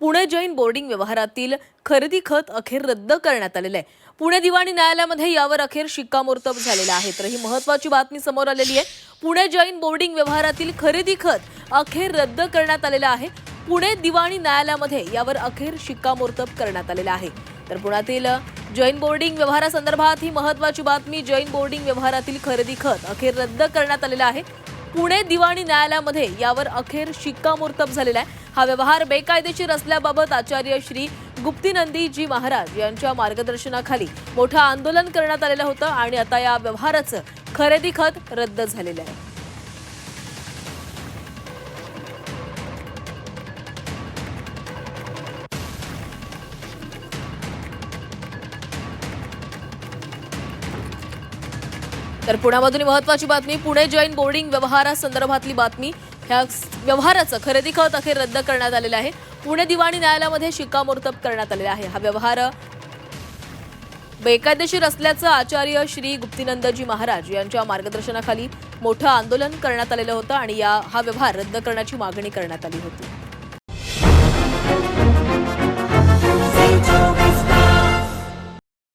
Pune Jain boarding व्यवहारातील खरेदी खत अखेर रद्द करण्यात आलेलं आहे. पुणे दिवाणी न्यायालयामध्ये यावर अखेर शिक्कामोर्तब झालेलं आहे. तर ही महत्वाची बातमी समोर आलेली आहे. पुणे जैन बोर्डिंग व्यवहारातील खरेदी खत अखेर रद्द करण्यात आलेलं आहे. पुणे दिवाणी न्यायालयामध्ये यावर अखेर शिक्कामोर्तब करण्यात आलेलं आहे. तर पुण्यातील जैन बोर्डिंग व्यवहारासंदर्भात ही महत्वाची बातमी जैन बोर्डिंग व्यवहारातील खरेदी खत अखेर रद्द करण्यात आलेलं आहे. पुणे दिवाणी न्यायालयामध्ये यावर अखेर शिक्कामोर्तब झालेला आहे. हा व्यवहार बेकायदेशीर असल्याबाबत आचार्य श्री गुप्तीनंदीजी महाराज यांच्या मार्गदर्शनाखाली मोठं आंदोलन करण्यात आलेलं होतं आणि आता या व्यवहाराचं खरेदी खत रद्द झालेलं आहे. तर पुण्यामधून महत्वाची बातमी पुणे जैन बोर्डिंग व्यवहारासंदर्भातली बातमी. ह्या व्यवहाराचं खरेदी खत अखेर रद्द करण्यात आलेलं आहे. पुणे दिवाणी न्यायालयामध्ये शिक्कामोर्तब करण्यात आलेला आहे. हा व्यवहार बेकायदेशीर असल्याचं आचार्य श्री गुप्तीनंदजी महाराज यांच्या मार्गदर्शनाखाली मोठं आंदोलन करण्यात आलेलं होतं आणि या हा व्यवहार रद्द करण्याची मागणी करण्यात आली होती.